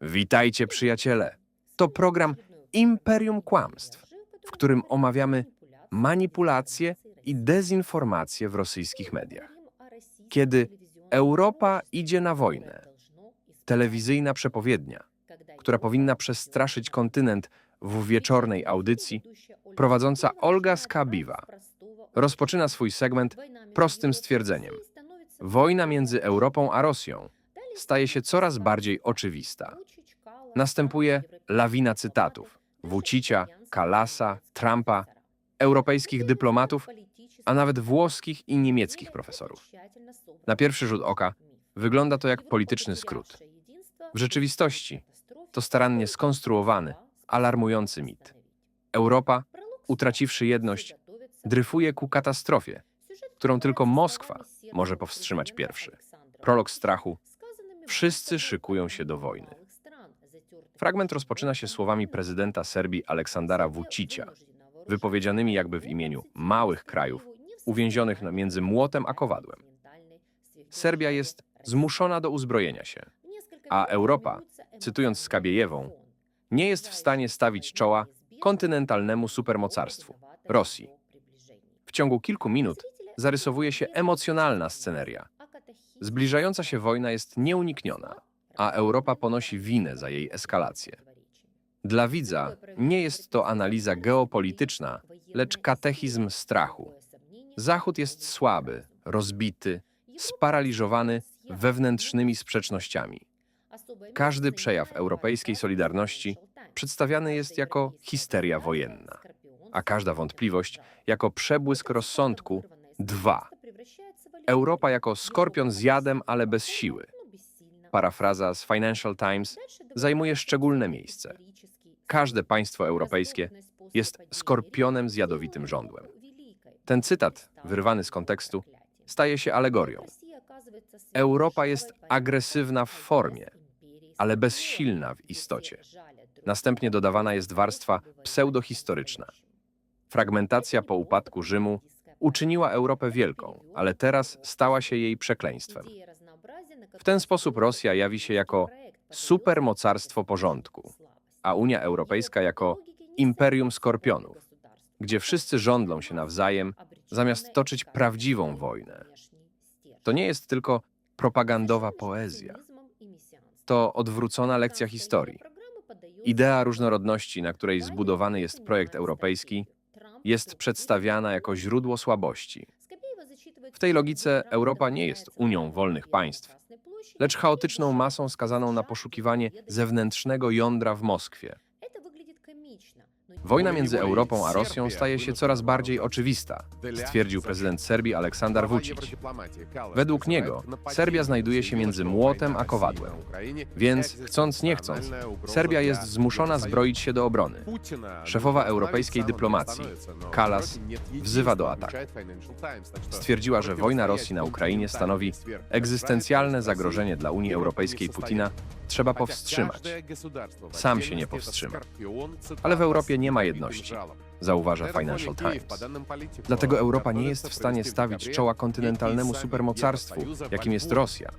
Witajcie, przyjaciele. To program Imperium Kłamstw, w którym omawiamy manipulacje i dezinformacje w rosyjskich mediach. Kiedy Europa idzie na wojnę, telewizyjna przepowiednia, która powinna przestraszyć kontynent w wieczornej audycji, prowadząca Olga Skabiwa rozpoczyna swój segment prostym stwierdzeniem. Wojna między Europą a Rosją staje się coraz bardziej oczywista. Następuje lawina cytatów Vucicia, Kalasa, Trumpa, europejskich dyplomatów, a nawet włoskich i niemieckich profesorów. Na pierwszy rzut oka wygląda to jak polityczny skrót. W rzeczywistości to starannie skonstruowany, alarmujący mit. Europa, utraciwszy jedność, dryfuje ku katastrofie, którą tylko Moskwa może powstrzymać pierwszy. Prolog strachu. Wszyscy szykują się do wojny. Fragment rozpoczyna się słowami prezydenta Serbii Aleksandara Vučića, wypowiedzianymi jakby w imieniu małych krajów, uwięzionych między młotem a kowadłem. Serbia jest zmuszona do uzbrojenia się, a Europa, cytując Skabiejewą, nie jest w stanie stawić czoła kontynentalnemu supermocarstwu Rosji. W ciągu kilku minut zarysowuje się emocjonalna sceneria. Zbliżająca się wojna jest nieunikniona, a Europa ponosi winę za jej eskalację. Dla widza nie jest to analiza geopolityczna, lecz katechizm strachu. Zachód jest słaby, rozbity, sparaliżowany wewnętrznymi sprzecznościami. Każdy przejaw europejskiej solidarności przedstawiany jest jako histeria wojenna, a każda wątpliwość jako przebłysk rozsądku dwa. Europa jako skorpion z jadem, ale bez siły. Parafraza z Financial Times zajmuje szczególne miejsce. Każde państwo europejskie jest skorpionem z jadowitym żądłem. Ten cytat, wyrwany z kontekstu, staje się alegorią. Europa jest agresywna w formie, ale bezsilna w istocie. Następnie dodawana jest warstwa pseudohistoryczna. Fragmentacja po upadku Rzymu uczyniła Europę wielką, ale teraz stała się jej przekleństwem. W ten sposób Rosja jawi się jako supermocarstwo porządku, a Unia Europejska jako imperium skorpionów, gdzie wszyscy żądlą się nawzajem, zamiast toczyć prawdziwą wojnę. To nie jest tylko propagandowa poezja. To odwrócona lekcja historii. Idea różnorodności, na której zbudowany jest projekt europejski, jest przedstawiana jako źródło słabości. W tej logice Europa nie jest Unią wolnych państw, lecz chaotyczną masą skazaną na poszukiwanie zewnętrznego jądra w Moskwie. Wojna między Europą a Rosją staje się coraz bardziej oczywista, stwierdził prezydent Serbii Aleksandar Vučić. Według niego Serbia znajduje się między młotem a kowadłem. Więc, chcąc nie chcąc, Serbia jest zmuszona zbroić się do obrony. Szefowa europejskiej dyplomacji, Kallas, wzywa do ataku. Stwierdziła, że wojna Rosji na Ukrainie stanowi egzystencjalne zagrożenie dla Unii Europejskiej Putina, trzeba powstrzymać. Sam się nie powstrzyma. Ale w Europie nie ma jedności, zauważa Financial Times. Dlatego Europa nie jest w stanie stawić czoła kontynentalnemu supermocarstwu, jakim jest Rosja.